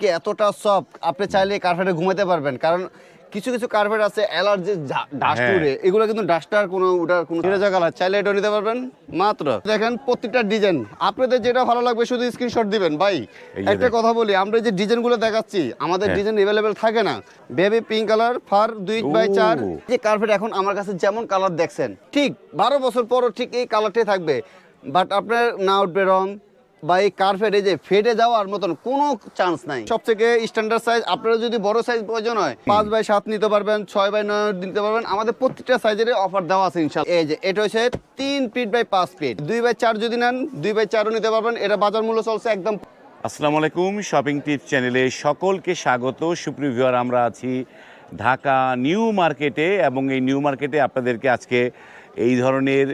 কি এতটা সফট আপনি চাইলে কার্পেটে ঘুমাতে পারবেন। কারণ কিছু কিছু কার্পেট আছে অ্যালার্জি ডাস্ট। উড়ে এগুলো কিন্তু ডাস্টার কোনো ওটার কোনো ফিরে কালার চাইলে এটা নিতে পারবেন মাত্র। দেখেন প্রত্যেকটা ডিজাইন আপনাদের যেটা ভালো লাগবে শুধু স্ক্রিনশট দিবেন ভাই। একটা কথা বলি আমরা যে ডিজাইনগুলো দেখাচ্ছি আমাদের। ডিজাইন অ্যাভেলেবেল থাকে না। বেবি পিঙ্ক কালার ফার দুই বাই চার। যে কার্পেট এখন আমার কাছে যেমন কালার দেখছেন ঠিক বারো বছর পরও ঠিক এই কালারটাই থাকবে। বাট আপনার না উঠবে রং বা এই কার্পেট এই যে ফেটে যাওয়ার মতন কোনো চান্স নাই। সব থেকে স্ট্যান্ডার্ড সাইজ আপনারা যদি বড় সাইজ প্রয়োজন হয় পাঁচ বাই সাত নিতে পারবেন ছয় বাই নয় নিতে পারবেন আমাদের প্রত্যেকটা সাইজের অফার দেওয়া আছে ইনশাল্লাহ এই যে এটা হচ্ছে তিন ফিট বাই পাঁচ ফিট দুই বাই চার যদি নেন দুই বাই চারও নিতে পারবেন এটা বাজার মূল্য চলছে একদম। আসসালামু আলাইকুম শপিং টিপস চ্যানেলে সকলকে স্বাগত। সুপ্রিয় ভিউয়ার আমরা আছি ঢাকা নিউ মার্কেটে এবং এই নিউ মার্কেটে আপনাদেরকে আজকে এই ধরনের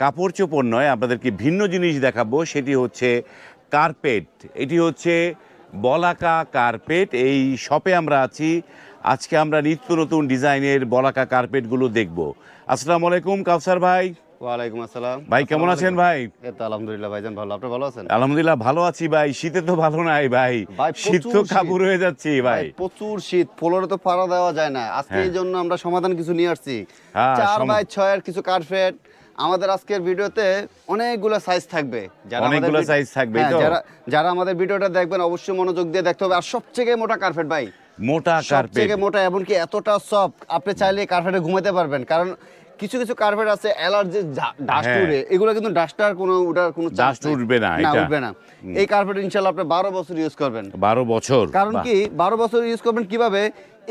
কাপড় চোপড় নয় আপনাদেরকে ভিন্ন জিনিস দেখাবো সেটি হচ্ছে কার্পেট এটি হচ্ছে বলাকা কার্পেট এই শপে আমরা আছি। আজকে আমরা নিত্য নতুন ডিজাইনের বলাকা কার্পেটগুলো দেখব। আসসালামু আলাইকুম কাউসার ভাই। ওয়ালাইকুম আসসালাম। ভাই কেমন আছেন ভাই? তো আলহামদুলিল্লাহ ভাইজান ভালো। আপনি ভালো আছেন? আলহামদুলিল্লাহ ভালো আছি ভাই শীতে তো ভালো নাই ভাই। শীত তো। কাবুর হয়ে যাচ্ছে ভাই। প্রচুর শীত ফ্লোরে তো পাড়া দেওয়া যায় না। আজকে হ্যাঁ। এই জন্য আমরা সমাধান কিছু নিয়ে আসছি। হ্যাঁ, চার বাই ছয়ের কিছু কার্পেট আমাদের আজকের ভিডিওতে অনেকগুলো সাইজ থাকবে। যারা অনেকগুলো size থাকবে, হ্যাঁ? যারা যারা আমাদের ভিডিওটা দেখবেন অবশ্যই মনোযোগ দিয়ে দেখতে হবে। আর সবথেকে মোটা কার্পেট ভাই। মোটা কার্পেট সবথেকে মোটা এমনকি এতটা সফট আপনি চাইলে কার্পেটে ঘুমাতে পারবেন। কারণ কিছু কিছু কার্পেট আছে অ্যালার্জি ডাস্ট। উড়ে। এগুলো কিন্তু ডাস্টার কোনো ওটার কোনো নেই। উঠবে না, এটা। উঠবে না। এই কার্পেট ইনশাল্লাহ আপনি বারো বছর ইউজ করবেন। বারো বছর কারণ কি? বারো বছর ইউজ করবেন কীভাবে?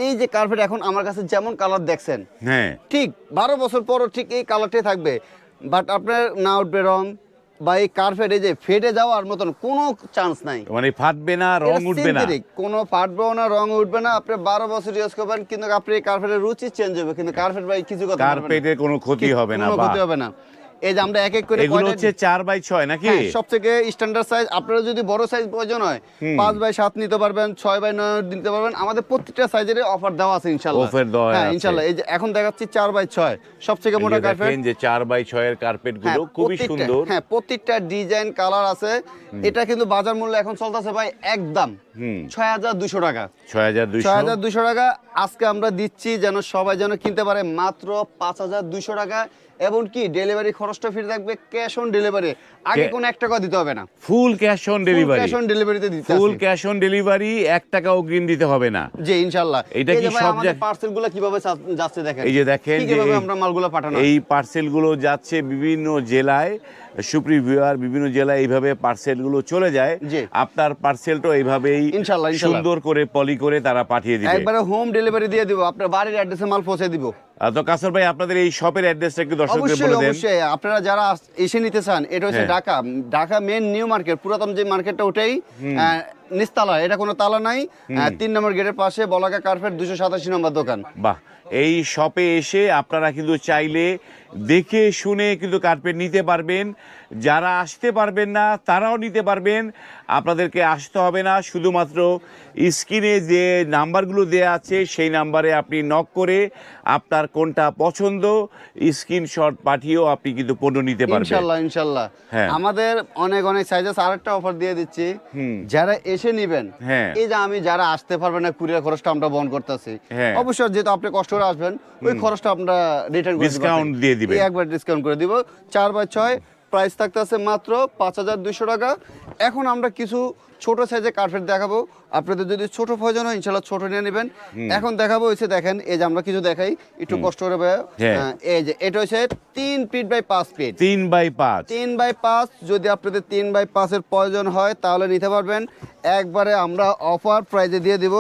এই যে কার্পেট এখন আমার কাছে যেমন কালার দেখছেন হ্যাঁ। ঠিক বারো বছর পরও ঠিক এই কালারটাই থাকবে। বাট আপনার না উঠবে রং বা এই কার্পেট এই যে ফেটে যাওয়ার মতন কোনো চান্স নাই। মানে ফাটবে না রং উঠবে না। কোনো ফাটবেও না রং উঠবে না। আপনি বারো বছর ইউজ করবেন কিন্তু আপনি এই কার্পেটের রুচি চেঞ্জ হবে কিন্তু কার্পেট ভাই কিছু কথা কার্পেটের কোনো ক্ষতি হবে না ক্ষতি হবে না। এই যে আমরা এক এক করে এগুলো হচ্ছে বাই নাকি? হ্যাঁ, সব থেকে স্ট্যান্ডার্ড সাইজ আপনারা যদি বড় সাইজ প্রয়োজন হয় বাই নিতে পারবেন বাই নিতে পারবেন আমাদের প্রত্যেকটা সাইজের অফার দেওয়া আছে Offer দেওয়া হ্যাঁ আছে। এই যে এখন দেখাচ্ছি বাই ছয় সব থেকে এই মোটা কার্পেট দেখেন যে বাই ছয়ের কার্পেটগুলো খুবই সুন্দর। হ্যাঁ প্রত্যেকটা ডিজাইন কালার আছে। এটা কিন্তু বাজার মূল্য এখন চলতেছে ভাই একদম হুম। ছয় হাজার দুশো টাকা। ছয় হাজার দুইশো। ছয় হাজার দুশো টাকা আজকে আমরা দিচ্ছি যেন সবাই যেন কিনতে পারে মাত্র পাঁচ হাজার দুশো টাকা। এবং কি ডেলিভারি খরচটা ফ্রি থাকবে ক্যাশ অন ডেলিভারি আগে কোনো এক টাকা দিতে হবে না। Full cash on delivery cash on ডেলিভারিতে দিতে ফুল ক্যাশ অন ডেলিভারি এক টাকা অগ্রিম দিতে হবে না। জি ইনশাআল্লাহ। এটা কি সব পার্সেলগুলো কীভাবে যাচ্ছে দেখেন। এই যে দেখেন কীভাবে আমরা মালগুলো পাঠানো এই পার্সেলগুলো যাচ্ছে বিভিন্ন জেলায়। সুপ্রিভিউয়ার বিভিন্ন জেলায় এইভাবে পার্সেলগুলো চলে যায়। আপনার পার্সেলটা এইভাবেই ইনশাল্লাহ। সুন্দর করে পলি করে তারা পাঠিয়ে দিবে। একবারে হোম ডেলিভারি দিয়ে দিব। আপনার বাড়ির অ্যাড্রেসে মাল পৌঁছে দিব। তো কাসর ভাই আপনাদের এই শপের অ্যাড্রেসটা একটু দর্শকদের বলে দেন। অবশ্যই। আপনারা যারা এসে নিতে চান এটা হচ্ছে হ্যাঁ। Dhaka. Dhaka main new market পুরাতন যে মার্কেটটা ওটাই নিস্তালা এটা কোনো তালা নাই। তিন নম্বর গেটের পাশে বলাকা কার্পেট দুশো সাতাশি নম্বর দোকান। বাহ এই শপে এসে আপনারা কিন্তু চাইলে দেখে শুনে কিন্তু কার্পেট নিতে পারবেন। যারা আসতে পারবেন না তারাও নিতে পারবেন। আপনাদেরকে আসতে হবে না শুধুমাত্র স্ক্রিনে যে নাম্বারগুলো দেওয়া আছে সেই নাম্বারে আপনি নক করে আপনার কোনটা পছন্দ স্ক্রিনশট পাঠিয়েও আপনি কিন্তু পণ্য নিতে পারবেন। ইনশাল্লাহ ইনশাল্লাহ। হ্যাঁ। আমাদের অনেক অনেক সাইজেস আরেকটা অফার দিয়ে দিচ্ছি। যারা এসে নিবেন। হ্যাঁ। এই যে আমি যারা আসতে পারবেন না কুরিয়ার খরচটা আমরা বহন করতেছি। অবশ্য অবশ্যই যেহেতু আপনি কষ্ট করে আসবেন ওই খরচটা আমরা রিটার্ন ডিসকাউন্ট দিয়ে দিবেন। একবার ডিসকাউন্ট করে দিব। চার বাই ছয় প্রাইস থাকতেছে মাত্র পাঁচ হাজার দুশো টাকা। এখন আমরা কিছু ছোট সাইজের কার্পেট দেখাবো। আপনাদের যদি ছোট প্রয়োজন হয় ইনশাল্লাহ ছোট নিয়ে নেবেন। এখন দেখাবো হচ্ছে দেখেন এই যে আমরা কিছু দেখাই। একটু কষ্ট করে। হ্যাঁ। এই যে এটা হচ্ছে তিন ফিট বাই পাঁচ ফিট। তিন বাই পাঁচ। তিন বাই পাঁচ যদি আপনাদের তিন বাই পাঁচের প্রয়োজন হয় তাহলে নিতে পারবেন। একবারে আমরা অফার প্রাইজে দিয়ে দিব।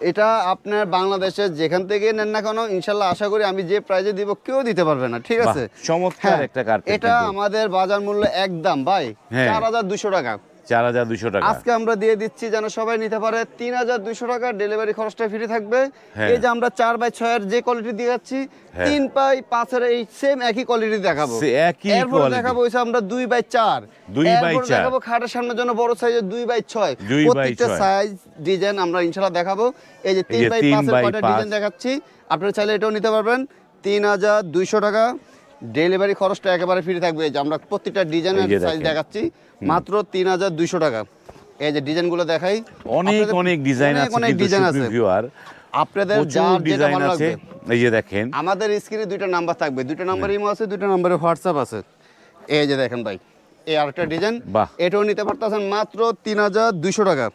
এটা আপনার বাংলাদেশে যেখান থেকে নেন না কেন ইনশাল্লাহ আশা করি আমি যে প্রাইজে দিব কেউ দিতে পারবে না ঠিক আছে? চমৎকার হ্যাঁ, একটা কার্পেট এটা আমাদের বাজার মূল্য একদম ভাই। হ্যাঁ। চার হাজার দুশো টাকা। চার হাজার দুশো টাকা। আজকে আমরা দিয়ে দিচ্ছি যেন সবাই নিতে পারে তিন হাজার দুশো টাকা। ডেলিভারি খরচটা ফ্রি থাকবে। হ্যাঁ। এই যে আমরা চার বাই ছয়ের যে কোয়ালিটি দিয়ে যাচ্ছি হ্যাঁ। তিন বাই পাঁচের এই সেম একই কোয়ালিটি দেখাবো। একই এরপর দেখাবো আমরা দুই বাই চার। দুই বাই চার। দেখাবো খাটের সামনের জন্য বড় সাইজের দুই বাই ছয়। প্রত্যেকটা। সাইজ ডিজাইন আমরা ইনশাল্লাহ দেখাবো। এই যে তিন বাই পাঁচের কয়টা ডিজাইন দেখাচ্ছি। আপনারা চাইলে এটাও নিতে পারবেন। তিন হাজার দুইশো টাকা। ডেলিভারি খরচটা একেবারে ফ্রি থাকবে। এই যে আমরা প্রত্যেকটা ডিজাইনের সাইজ দেখাচ্ছি মাত্র তিন হাজার দুইশো টাকা। এই যে ডিজাইনগুলো দেখাই অনেক অনেক ডিজাইন আছে অনেক ডিজাইন আছে। আপনাদের যার যেটা ডিজাইন ভালো লাগবে। এই যে দেখেন। আমাদের স্ক্রিনে দুইটা নাম্বার থাকবে। দুইটা নাম্বার ইমো আছে দুইটা নাম্বারে হোয়াটসঅ্যাপ আছে। এই যে দেখেন ভাই এই আরেকটা ডিজাইন। এটাও নিতে পারতেছেন মাত্র তিন হাজার দুইশো টাকা।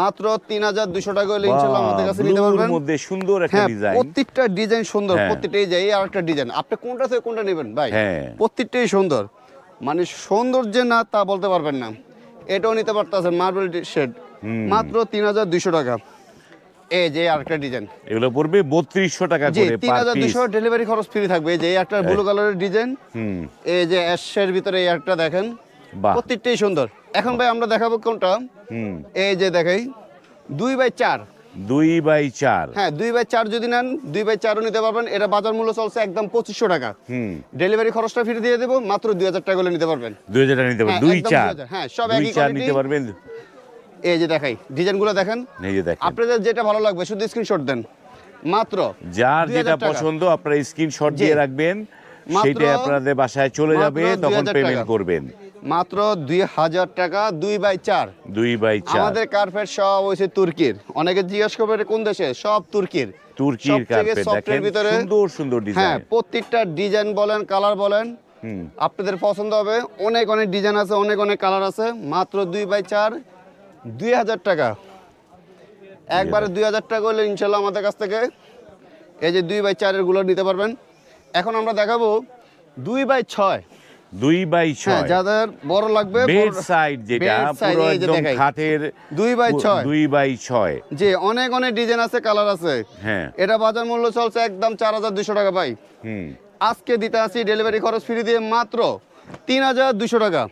মাত্র তিন হাজার দুইশো টাকা হলে ইনশাল্লাহ আমাদের কাছে নিতে পারবেন। মধ্যে সুন্দর একটা হ্যাঁ ডিজাইন প্রত্যেকটা ডিজাইন সুন্দর হ্যাঁ। প্রত্যেকটা এই যে আরেকটা ডিজাইন আপনি কোনটা থেকে কোনটা নেবেন ভাই? হ্যাঁ। প্রত্যেকটাই সুন্দর। মানে সুন্দর যে না তা বলতে পারবেন না। এটাও নিতে পারতেছেন মার্বেল শেড মাত্র তিন হাজার দুইশো টাকা। এই যে আরেকটা ডিজাইন এগুলো পড়বে বত্রিশশো টাকা করে তিন পার হাজার পিস দুশো ডেলিভারি খরচ ফ্রি থাকবে। এই যে একটা ব্লু কালারের ডিজাইন হুম। এই যে অ্যাশের ভিতরে এই একটা দেখেন। প্রত্যেকটাই সুন্দর। এখন ভাই আমরা দেখাবো কোনটা? হুম। এই যে দেখাই দুই বাই চার। দুই বাই চার। হ্যাঁ দুই বাই চার যদি নেন দুই বাই চারও নিতে পারবেন। এটা বাজার মূল্য চলছে একদম পঁচিশশো টাকা। হুম। ডেলিভারি খরচটা ফ্রি দিয়ে দেবো মাত্র দুই হাজার টাকা নিতে পারবেন। দুই হাজার টাকা নিতে পারবেন। হ্যাঁ, দুই চার। হ্যাঁ, সব একই চার নিতে পারবেন। এই যে দেখাই ডিজাইনগুলো দেখেন। এই যে দেখেন। আপনাদের যেটা ভালো লাগবে শুধু স্ক্রিনশট দেন। মাত্র যার যেটা পছন্দ আপনারা স্ক্রিনশট। দিয়ে রাখবেন। সেটা আপনাদের বাসায় চলে যাবে তখন পেমেন্ট করবেন। মাত্র দুই হাজার টাকা দুই বাই চার। দুই বাই চার। আমাদের কার্পেট সব হয়েছে তুর্কির। অনেকে জিজ্ঞেস করবে কোন দেশে? সব তুর্কির। তুর্কির কার্পেট সফটের দেখেন ভিতরে সুন্দর সুন্দর হ্যাঁ প্রত্যেকটা ডিজাইন বলেন কালার বলেন আপনাদের পছন্দ হবে। অনেক অনেক ডিজাইন আছে অনেক অনেক কালার আছে। মাত্র দুই বাই চার দুই হাজার টাকা। একবারে দুই হাজার টাকা হলে ইনশাল্লাহ আমাদের কাছ থেকে এই যে দুই বাই চারেরগুলো নিতে পারবেন। এখন আমরা দেখাবো দুই বাই ছয়। দুই বাই হ্যাঁ ছয়। যাদের বড় লাগবে বেড সাইড যেটা পুরো একদম খাটের দুই বাই ছয়। দুই বাই ছয়। যে অনেক অনেক ডিজাইন আছে কালার আছে। হ্যাঁ। এটা বাজার মূল্য চলছে একদম চার হাজার দুশো টাকা ভাই। হুম। আজকে দিতে আসি ডেলিভারি খরচ ফ্রি দিয়ে মাত্র তিন হাজার দুশো টাকা।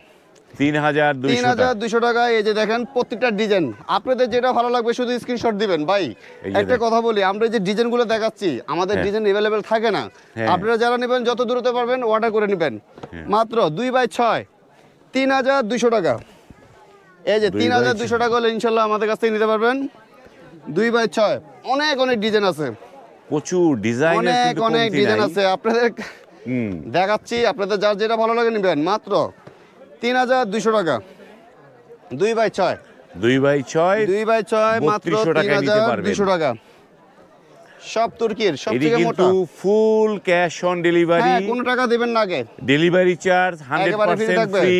তিন হাজার তিন হাজার টাকা দুশো টাকা এই যে দেখেন প্রত্যেকটা ডিজাইন। আপনাদের যেটা ভালো লাগবে শুধু স্ক্রিনশট দিবেন। ভাই একটা কথা বলি আমরা যে ডিজাইনগুলো দেখাচ্ছি আমাদের হ্যাঁ। ডিজাইন অ্যাভেলেবেল থাকে না। হ্যাঁ। আপনারা যারা নেবেন যত দূরতে পারবেন অর্ডার করে নেবেন। মাত্র দুই বাই ছয় তিন হাজার দুশো টাকা। এই যে তিন হাজার। দুশো টাকা হলে ইনশাল্লাহ আমাদের কাছ থেকে নিতে পারবেন। দুই বাই ছয় অনেক অনেক ডিজাইন আছে। প্রচুর ডিজাইন অনেক অনেক ডিজাইন আছে। আপনাদের দেখাচ্ছি আপনাদের যার যেটা ভালো লাগে নেবেন। মাত্র তিন হাজার দুশো টাকা। দুই বাই ছয়। দুই বাই ছয় দুই বাই ছয় মাত্র তিন হাজার। দুশো টাকা। সব তুর্কির সব থেকে মোটা। ফুল ক্যাশ অন ডেলিভারি কোনো টাকা দেবেন না আগে। ডেলিভারি চার্জ হান্ড্রেড একেবারে free পার্সেন্ট থাকবে। ফ্রি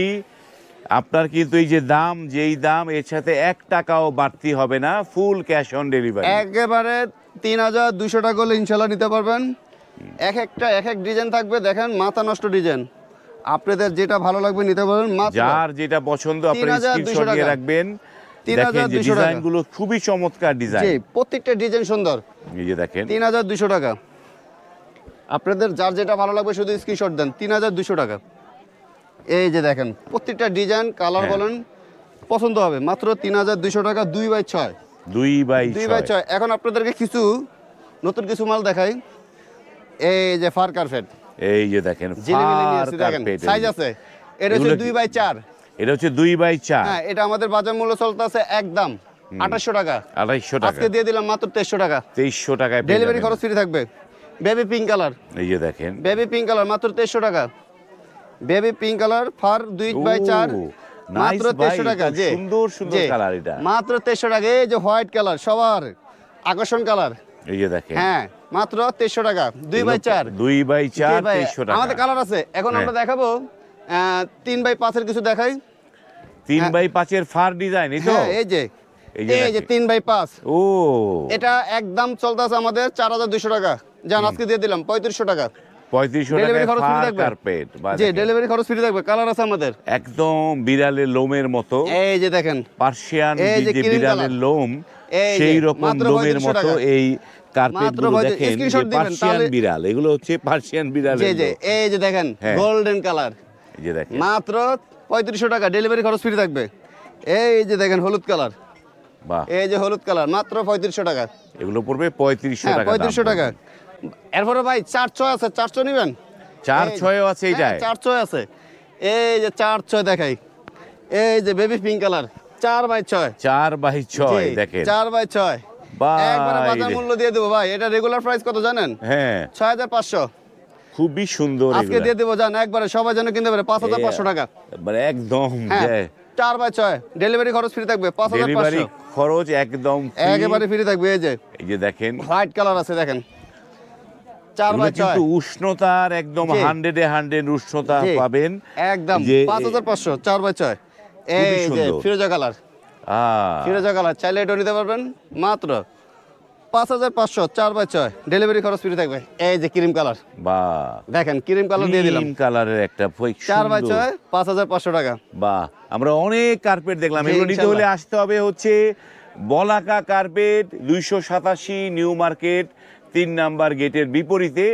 আপনার কিন্তু এই যে দাম যেই দাম এর সাথে এক টাকাও বাড়তি হবে না। ফুল ক্যাশ অন ডেলিভারি একেবারে তিন হাজার দুশো টাকা হলে ইনশাল্লাহ নিতে পারবেন। এক একটা এক এক ডিজাইন থাকবে। দেখেন মাথা নষ্ট ডিজাইন আপনাদের যেটা ভালো লাগবে নিতে মাত্র যার যেটা পছন্দ 3200 স্ক্রিনশট দিয়ে। রাখবেন। 3200 দেখেন যে টাকা। খুবই চমৎকার ডিজাইন। প্রত্যেকটা ডিজাইন সুন্দর। এই যে দেখেন। তিন হাজার দুশো টাকা। আপনাদের যার যেটা ভালো লাগবে শুধু স্ক্রিনশট দেন। তিন হাজার দুশো টাকা। এই যে দেখেন প্রত্যেকটা ডিজাইন কালার হ্যাঁ। বলেন পছন্দ হবে। মাত্র তিন হাজার দুশো টাকা দুই বাই ছয়। দুই বাই দুই বাই ছয়। ছয় এখন আপনাদেরকে কিছু নতুন কিছু মাল দেখাই। এই যে ফার কার্পেট এই যে দেখেন সাইজ আছে। এটা হচ্ছে দুই বাই চার। এটা হচ্ছে দুই বাই চার। হ্যাঁ এটা আমাদের বাজার মূল্য চলতে আছে একদম আঠাশশো টাকা। আড়াইশো টাকা। আজকে দিয়ে দিলাম মাত্র তেইশশো টাকা। তেইশশো টাকায় ডেলিভারি খরচ ফ্রি থাকবে। বেবি পিঙ্ক কালার এই যে দেখেন। বেবি পিঙ্ক কালার মাত্র তেইশশো টাকা। বেবি পিঙ্ক কালার ফার দুই বাই চার মাত্র তেইশশো টাকা। যে সুন্দর সুন্দর কালার এটা। মাত্র তেইশশো টাকা এই যে হোয়াইট কালার সবার আকর্ষণ কালার এই যে দেখেন। হ্যাঁ মাত্র তেইশশো টাকা দুই বাই চার। দুই বাই চার তেইশশো টাকা। আমাদের কালার আছে। এখন হ্যাঁ। আমরা দেখাবো তিন বাই পাঁচের কিছু দেখাই। তিন হ্যাঁ। বাই পাঁচের ফার ডিজাইন এই তো? হ্যাঁ এই যে। এই যে। তিন বাই পাঁচ। ও। এটা একদম চলতেছে আমাদের চার হাজার দুশো টাকা। যান আজকে দিয়ে দিলাম পঁয়ত্রিশশো টাকা। পঁয়ত্রিশশো ডেলিভারি খরচ ফ্রি থাকবে? কার্পেট জি ডেলিভারি খরচ ফ্রি থাকবে। কালার আছে আমাদের। একদম বিড়ালের লোমের মতো। এই যে দেখেন। পার্সিয়ান এই যে যে বিড়ালের লোম সেই রকম লোমের মতো এই কার্পেটগুলো দেখেন পার্সিয়ান বিড়াল এগুলো হচ্ছে পার্সিয়ান যে এই যে দেখেন হ্যাঁ। গোল্ডেন কালার এই যে দেখেন। মাত্র পঁয়ত্রিশশো টাকা ডেলিভারি খরচ ফ্রি থাকবে। এই যে দেখেন হলুদ কালার বাহ। এই যে হলুদ কালার মাত্র পঁয়ত্রিশশো টাকা। এগুলো পড়বে পঁয়ত্রিশশো হ্যাঁ টাকা পঁয়ত্রিশশো টাকা। এরপরে ভাই চার ছয় আছে চার ছয় নিবেন? চার ছয়ও আছে হ্যাঁ, এইটায় চার ছয় আছে। এই যে চার ছয় দেখাই। এই যে বেবি পিঙ্ক কালার চার বাই ছয়। চার বাই ছয় দেখেন। চার বাই ছয়। একবারে বাজার মূল্য দিয়ে দেবো ভাই এটা রেগুলার প্রাইস কত জানেন? হ্যাঁ। ছয় হাজার পাঁচশো। খুবই সুন্দর আজকে দিয়ে দেবো জান একবারে সবাই যেন কিনতে পারে পাঁচ হাজার পাঁচশো টাকা। একদম হ্যাঁ। চার বাই ছয় ডেলিভারি খরচ ফ্রি থাকবে পাঁচ হাজার ডেলিভারি খরচ একদম একেবারে ফ্রি থাকবে এই যে। এই যে দেখেন। হোয়াইট কালার আছে দেখেন। চার বাই ছয়। উষ্ণতার একদম। হান্ড্রেডে হান্ড্রেড উষ্ণতা পাবেন। একদম পাঁচ হাজার পাঁচশো চার বাই ছয়। এই যে ফিরোজা কালার। ফিরোজা কালার চাইলে এটা নিতে পারবেন। মাত্র পাঁচ হাজার পাঁচশো চার বাই ছয়। ডেলিভারি খরচ ফ্রি থাকবে। এই যে ক্রিম কালার। বাহ দেখেন ক্রিম কালার দিয়ে দিলাম। কালারের একটা চার বাই ছয় পাঁচ হাজার পাঁচশো টাকা। বাহ আমরা অনেক কার্পেট দেখলাম। এগুলো নিতে হলে আসতে হবে হচ্ছে বলাকা কার্পেট দুইশো সাতাশি নিউ মার্কেট তিন নাম্বার গেটের বিপরীতে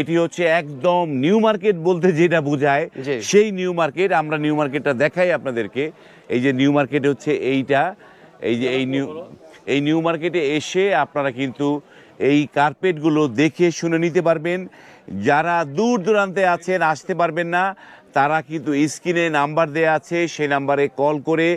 এটি হচ্ছে একদম নিউ মার্কেট বলতে যেটা বোঝায় সেই নিউ মার্কেট আমরা নিউ মার্কেটটা দেখাই আপনাদেরকে। এই যে নিউ মার্কেট হচ্ছে এইটা এই যে এই নিউ এই নিউ মার্কেটে এসে আপনারা কিন্তু এই কার্পেটগুলো দেখে শুনে নিতে পারবেন। যারা দূর দূরান্তে আছেন আসতে পারবেন না তারা কিন্তু স্ক্রিনে নাম্বার দেওয়া আছে সেই নাম্বারে কল করে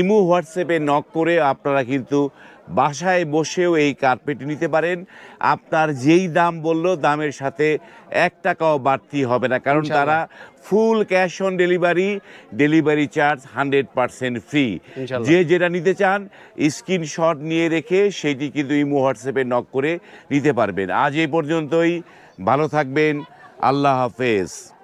ইমু হোয়াটসঅ্যাপে নক করে আপনারা কিন্তু বাসায় বসেও এই কার্পেট নিতে পারেন। আপনার যেই দাম বলল দামের সাথে এক টাকাও বাড়তি হবে না। কারণ তারা full cash on delivery delivery charge hundred percent free. যে যেটা নিতে চান স্ক্রিনশট নিয়ে রেখে সেইটি কিন্তু ইমো হোয়াটসঅ্যাপে নক করে নিতে পারবেন। আজ এই পর্যন্তই। ভালো থাকবেন। আল্লাহ হাফেজ।